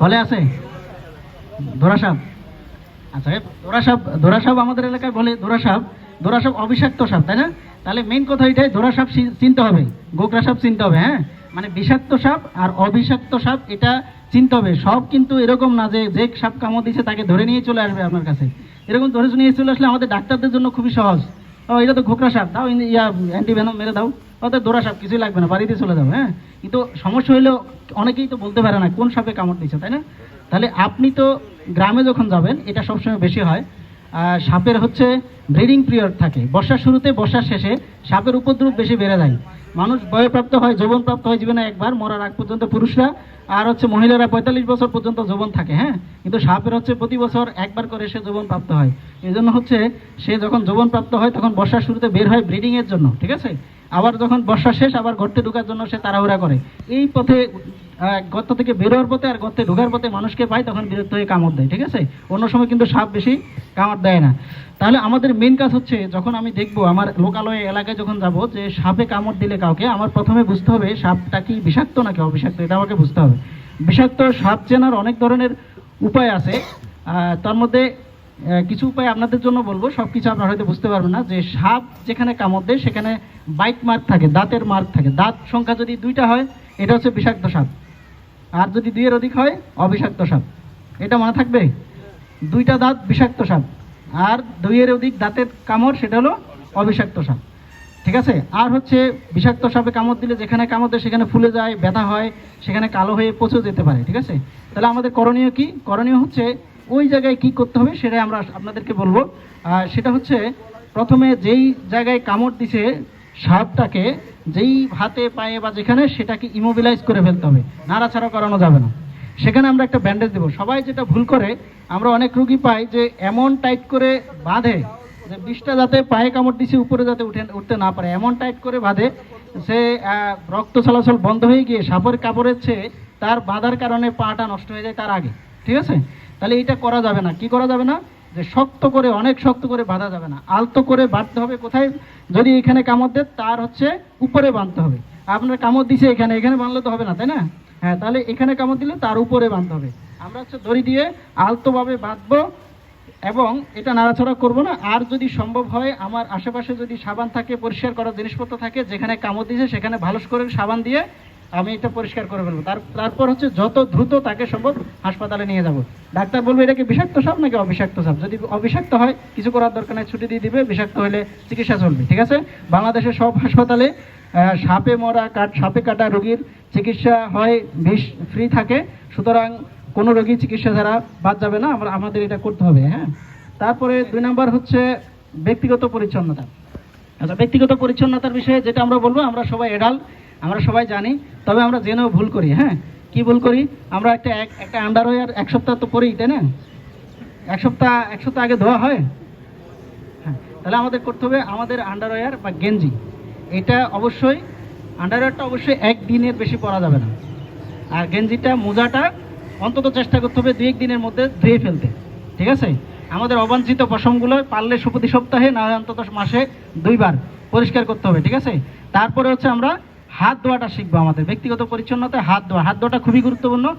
হলে আছে? ধোরাসাপ আচ্ছা ধোরাসাপ ধোরাসাপ আমাদের এলাকায় বলে ধোরাসাপ ধোরাসাপ অবিষাক্ত সাপ তাই না? তাহলে মেন কথা এটাই ধোরাসাপ চি- চিনতে হবে গোকরা সাপ চিনতে হবে হ্যাঁ? মানে বিষাক্ত সাপ আর অবিষাক্ত সাপ এটা চিনতে হবে। সব কিন্তু এরকম না যে যে সাপ কামড় দিচ্ছে তাকে ধরে নিয়ে চলে আসবে আপনার কাছে। এরকম ধরে নিয়ে চলে আসলে আমাদের ডাক্তারদের জন্য খুবই সহজ। ও, এটা তো ঘোকরা সাপ, দাও ইয়া অ্যান্টিভেনম মেরে দাও। ওদের দোরা সাপ কিছুই লাগবে না, বাড়িতে চলে যাও হ্যাঁ? কিন্তু সমস্যা হলেও অনেকেই তো বলতে পারে না, কোন সাপে কামড় দিচ্ছে তাই না? তাহলে আপনি তো গ্রামে যখন যাবেন, এটা সবসময় বেশি হয় সাপের হচ্ছে ব্রিডিং পিরিয়ড থাকে। বর্ষার শুরুতে, বর্ষার শেষে সাপের উপদ্রব বেশি বেড়ে যায়। মানুষ বয়প্রাপ্ত হয়, যৌবনপ্রাপ্ত হয় জীবনে একবার, মরার আগ পর্যন্ত পুরুষরা, আর হচ্ছে মহিলারা পঁয়তাল্লিশ বছর পর্যন্ত যৌবন থাকে হ্যাঁ? কিন্তু সাপের হচ্ছে প্রতি বছর একবার করে সে যৌবন প্রাপ্ত হয়। এই জন্য হচ্ছে সে যখন যৌবন প্রাপ্ত হয়, তখন বর্ষার শুরুতে বের হয় ব্রিডিংয়ের জন্য, ঠিক আছে? আবার যখন বর্ষা শেষ, আবার গর্তে ঢোকার জন্য সে তাড়াহুড়া করে। এই পথে গর্ত থেকে বেরোয়ার পথে আর গর্তে ঢোকার পথে মানুষকে পায়, তখন বিরক্ত হয়ে কামড় দেয়, ঠিক আছে? অন্য সময় কিন্তু সাপ বেশি কামড় দেয় না। তাহলে আমাদের মেন কাজ হচ্ছে, যখন আমি দেখব আমার লোকালয় এলাকায় যখন যাব, যে সাপে কামড় দিলে কাউকে, আমার প্রথমে বুঝতে হবে সাপটা কি বিষাক্ত নাকি অবিষাক্ত, এটা আমাকে বুঝতে হবে। বিষাক্ত সাপ চেনার অনেক ধরনের উপায় আছে। তার মধ্যে কিছু উপায় আপনাদের জন্য বলব সব কিছু আপনারা হয়তো বুঝতে পারবেন না, যে সাপ যেখানে কামড় দেয়, সেখানে বাইট মার্ক থাকে, দাঁতের মার্ক থাকে। দাঁত সংখ্যা যদি দুইটা হয়, এটা হচ্ছে বিষাক্ত সাপ। আর যদি দুইয়ের অধিক হয় অবিষাক্ত সাপ। এটা মনে থাকবে? দুইটা দাঁত বিষাক্ত সাপ। আর দুইয়ের অধিক দাঁতের কামড়, সেটা হলো অবিষাক্ত সাপ। ঠিক আছে? আর হচ্ছে বিষাক্ত সাপে কামড় দিলে যেখানে কামড় দেয়, সেখানে ফুলে যায়, ব্যথা হয়, সেখানে কালো হয়ে পচে যেতে পারে। ঠিক আছে? তাহলে আমাদের করণীয় কি? করণীয় হচ্ছে ওই জায়গায় কি করতে হবে সেটাই আমরা আপনাদেরকে বলব। আর সেটা হচ্ছে প্রথমে যেই জায়গায় কামড় দিছে সাপটাকে যেই হাতে, পায়ে বা যেখানে, সেটাকে ইমোবিলাইজ করে ফেলতে হবে। নাড়াছাড়া করানো যাবে না। সেখানে আমরা একটা ব্যান্ডেজ দেবো। সবাই যেটা ভুল করে, আমরা অনেক রুগী পাই যে এমন টাইট করে বাঁধে যে বিষটা যাতে পায়ে কামড় দিছে, উপরে যাতে উঠে, উঠতে না পারে। এমন টাইট করে বাঁধে সে রক্ত চলাচল বন্ধ হয়ে গিয়ে সাপের কাপড়ের চেয়ে তার বাঁধার কারণে পাটা নষ্ট হয়ে যায় তার আগে। ঠিক আছে? তাহলে এটা করা যাবে না। কি করা যাবে না? যে শক্ত করে, অনেক শক্ত করে বাঁধা যাবে না। আলতো করে বাঁধতে হবে কোথায়? যদি এখানে কামড় দেয়, তার হচ্ছে উপরে বাঁধতে হবে। আপনার কামড় দিছে এখানে এখানে বাঁধলে তো হবে না, তাই না? হ্যাঁ তাহলে এখানে কামড় দিলে তার উপরে বাঁধতে হবে। আমরা হচ্ছে দড়ি দিয়ে আলতোভাবে বাঁধবো এবং এটা নাড়াচাড়া করব না। আর যদি সম্ভব হয়, আমার আশেপাশে যদি সাবান থাকে, পরিষ্কার করার জিনিসপত্র থাকে, যেখানে কামড় দিয়েছে সেখানে ভালো করে সাবান দিয়ে আমি এটা পরিষ্কার করে ফেলব তার তারপর হচ্ছে যত দ্রুত তাকে সম্ভব হাসপাতালে নিয়ে যাব। ডাক্তার বলবে, এটা কি বিষাক্ত সাপ নাকি অবিষাক্ত সাপ? যদি অবিষাক্ত হয়, কিছু করার দরকার নেই, ছুটি দিয়ে দিবে, বিষাক্ত হলে চিকিৎসা চলবে, ঠিক আছে? বাংলাদেশের সব হাসপাতালে সাপে মরা কাট সাপে কাটা রোগীর চিকিৎসা হয়, বিষ ফ্রি থাকে। সুতরাং কোনো রোগী চিকিৎসা ছাড়া বাদ যাবে না, আমরা আমাদের এটা করতে হবে হ্যাঁ? তারপরে দুই নাম্বার হচ্ছে ব্যক্তিগত পরিচ্ছন্নতা। আচ্ছা ব্যক্তিগত পরিচ্ছন্নতার বিষয়ে যেটা আমরা বলব, আমরা সবাই এডাল আমরা সবাই জানি, তবে আমরা জেনেও ভুল করি হ্যাঁ? কি ভুল করি? আমরা একটা এক- একটা আন্ডারওয়্যার এক সপ্তাহ তো পরেই, তাই না? এক সপ্তাহ এক সপ্তাহ আগে ধোয়া হয়? হ্যাঁ তাহলে আমাদের করতে হবে আমাদের আন্ডারওয়্যার বা গেঞ্জি। এটা অবশ্যই আন্ডারওয়্যারটা অবশ্যই এক দিনের বেশি পরা যাবে না। আর গেঞ্জিটা, মোজাটা অন্তত চেষ্টা করতে হবে দুই এক দিনের মধ্যে ধুয়ে ফেলতে, ঠিক আছে? আমাদের অবাঞ্ছিত পশমগুলো পারলে প্রতি সপ্তাহে না অন্তত মাসে দুইবার পরিষ্কার করতে হবে, ঠিক আছে? তারপরে হচ্ছে আমরা হাত ধোয়াটা শিখব আমাদের। ব্যক্তিগত পরিচ্ছন্নতায় হাত ধোয়া। হাত ধোয়াটা খুবই গুরুত্বপূর্ণ।